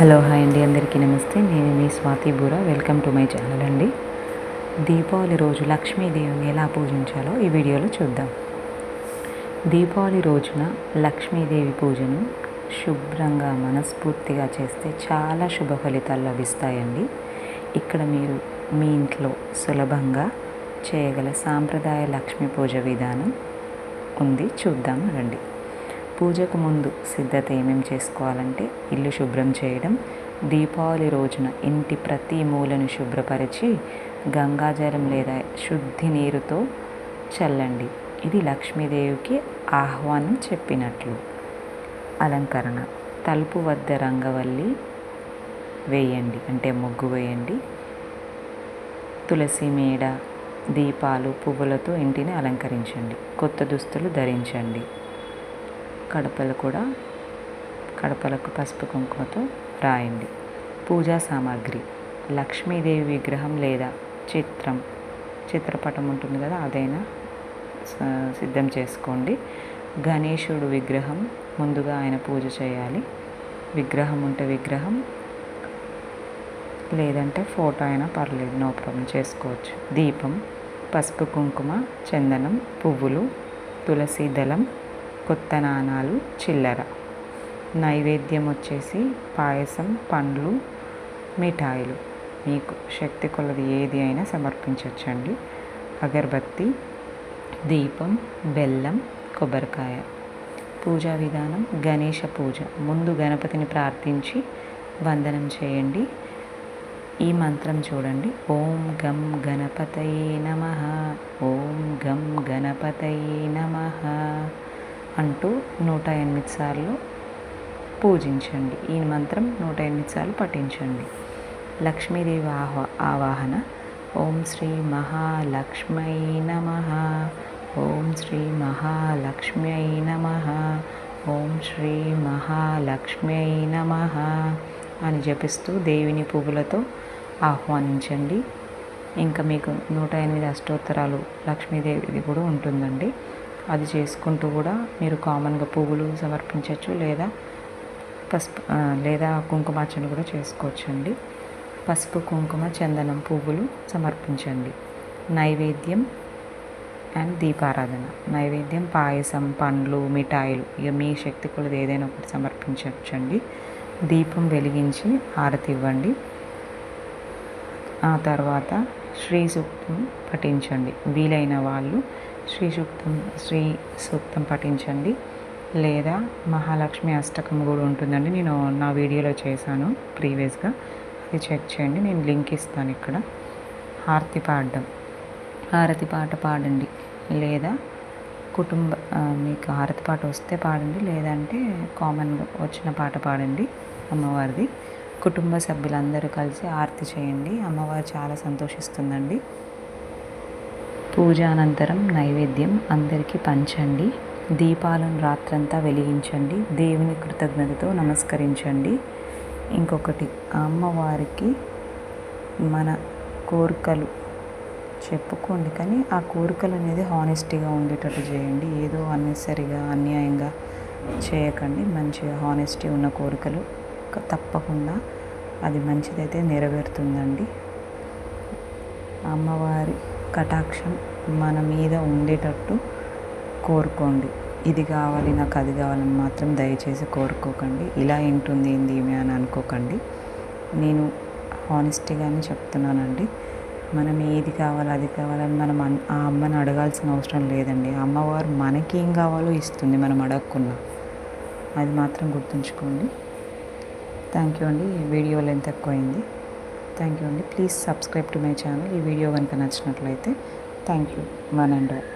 Hello hi అండి. అందరికీ నమస్తే. నేను మీ Swathi Boora. Welcome to my channel అండి. దీపావళి రోజు లక్ష్మీదేవిని ఎలా పూజించాలో ఈ వీడియోలో చూద్దాం. దీపావళి రోజున లక్ష్మీదేవి పూజను శుభ్రంగా మనస్ఫూర్తిగా చేస్తే చాలా శుభ ఫలితాలు లభిస్తాయండి. ఇక్కడ మీరు మీ ఇంట్లో సులభంగా చేయగల సాంప్రదాయ లక్ష్మీ పూజ విధానం ఉంది. చూద్దాం రండి. పూజకు ముందు సిద్ధత ఏమేమి చేసుకోవాలంటే ఇల్లు శుభ్రం చేయడం దీపావళి రోజున ఇంటి ప్రతి మూలను శుభ్రపరిచి గంగాజలం లేదా శుద్ధి నీరుతో చల్లండి. ఇది లక్ష్మీదేవికి ఆహ్వానం చెప్పినట్లు. అలంకరణ. తలుపు వద్ద రంగవల్లి వేయండి. అంటే ముగ్గు వేయండి. తులసి మేడ దీపాలు పువ్వులతో ఇంటిని అలంకరించండి. కొత్త దుస్తులు ధరించండి. కడపలు కూడా కడపలకు పసుపు కుంకుమతో రాయండి. పూజా సామాగ్రి. లక్ష్మీదేవి విగ్రహం లేదా చిత్రం. చిత్రపటం ఉంటుంది కదా అదైనా స- సిద్ధం చేసుకోండి. గణేశుడు విగ్రహం ముందుగా ఆయన పూజ చేయాలి. విగ్రహం ఉంటే విగ్రహం లేదంటే ఫోటో అయినా పర్లేదు నో ప్రాబ్లం చేసుకోవచ్చు. దీపం పసుపు కుంకుమ చందనం పువ్వులు తులసి దళం కొత్త నాణాలు చిల్లర. నైవేద్యం వచ్చేసి పాయసం పండ్లు మిఠాయిలు. మీకు శక్తి కొలది ఏది అయినా సమర్పించవచ్చండి అగరబత్తి దీపం బెల్లం కొబ్బరికాయ. పూజా విధానం గణేష పూజ. ముందు గణపతిని ప్రార్థించి వందనం చేయండి. ఈ మంత్రం చూడండి. ఓం గం గణపతయే నమ. ఓం గం గణపతయే నమ. అంటూ నూట ఎనిమిది సార్లు పూజించండి. ఈ మంత్రం నూట ఎనిమిది సార్లు పఠించండి. లక్ష్మీదేవి ఆహ్వా ఆవాహన. ఓం శ్రీ మహాలక్ష్మై నమ. ఓం శ్రీ మహాలక్ష్మ్యై నమ. ఓం శ్రీ మహాలక్ష్మ్యై నమ అని జపిస్తూ దేవిని పువ్వులతో ఆహ్వానించండి. ఇంకా మీకు నూట ఎనిమిది అష్టోత్తరాలు లక్ష్మీదేవిది కూడా ఉంటుందండి. అది చేసుకుంటూ కూడా మీరు కామన్గా పువ్వులు సమర్పించవచ్చు లేదా పసుపు లేదా కుంకుమార్చన కూడా చేసుకోవచ్చండి. పసుపు కుంకుమ చందనం పువ్వులు సమర్పించండి. నైవేద్యం అండ్ దీపారాధన. నైవేద్యం పాయసం పండ్లు మిఠాయిలు ఇక మీ శక్తి కొలది ఏదైనా ఒకటి సమర్పించవచ్చండి. దీపం వెలిగించి హారతి ఇవ్వండి. ఆ తర్వాత శ్రీ సూక్తం పఠించండి. వీలైన వాళ్ళు శ్రీ సూక్తం శ్రీ సూక్తం పఠించండి. లేదా మహాలక్ష్మి అష్టకం కూడా ఉంటుందండి. నేను నా వీడియోలో చేశాను ప్రీవియస్గా. అది చెక్ చేయండి. నేను లింక్ ఇస్తాను ఇక్కడ. హారతి పాడడం హారతి పాట పాడండి. లేదా కుటుంబ మీకు హారతి పాట వస్తే పాడండి. లేదంటే కామన్గా వచ్చిన పాట పాడండి అమ్మవారిది. కుటుంబ సభ్యులందరూ కలిసి ఆరతి చేయండి. అమ్మవారు చాలా సంతోషిస్తుందండి. పూజ అనంతరం నైవేద్యం అందరికీ పంచండి. దీపాలను రాత్రంతా వెలిగించండి. దేవుని కృతజ్ఞతతో నమస్కరించండి. ఇంకొకటి అమ్మవారికి మన కోరికలు చెప్పుకోండి. కానీ ఆ కోరికలు అనేది హానెస్టీగా ఉండేటట్టు చేయండి. ఏదో అన్నెసరిగా అన్యాయంగా చేయకండి. మంచిగా హానెస్టీ ఉన్న కోరికలు తప్పకుండా అది మంచిదైతే నెరవేరుతుందండి. అమ్మవారి కటాక్షం మన మీద ఉండేటట్టు కోరుకోండి. ఇది కావాలి నాకు అది కావాలని మాత్రం దయచేసి కోరుకోకండి. ఇలా ఏంటుంది ఏంది ఏమి అని అనుకోకండి. నేను హానెస్టీగానే చెప్తున్నానండి. మనం ఏది కావాలి అది కావాలని మనం ఆ అమ్మని అడగాల్సిన అవసరం లేదండి. అమ్మవారు మనకి ఏం కావాలో ఇస్తుంది మనం అడగకున్నా అది మాత్రం గుర్తుంచుకోండి. థ్యాంక్ యూ అండి వీడియో లెంత్ ఎక్కువైంది. థ్యాంక్ యూ అండి. Please subscribe to my channel. ఈ వీడియో కనుక నచ్చినట్లయితే thank you. One and all.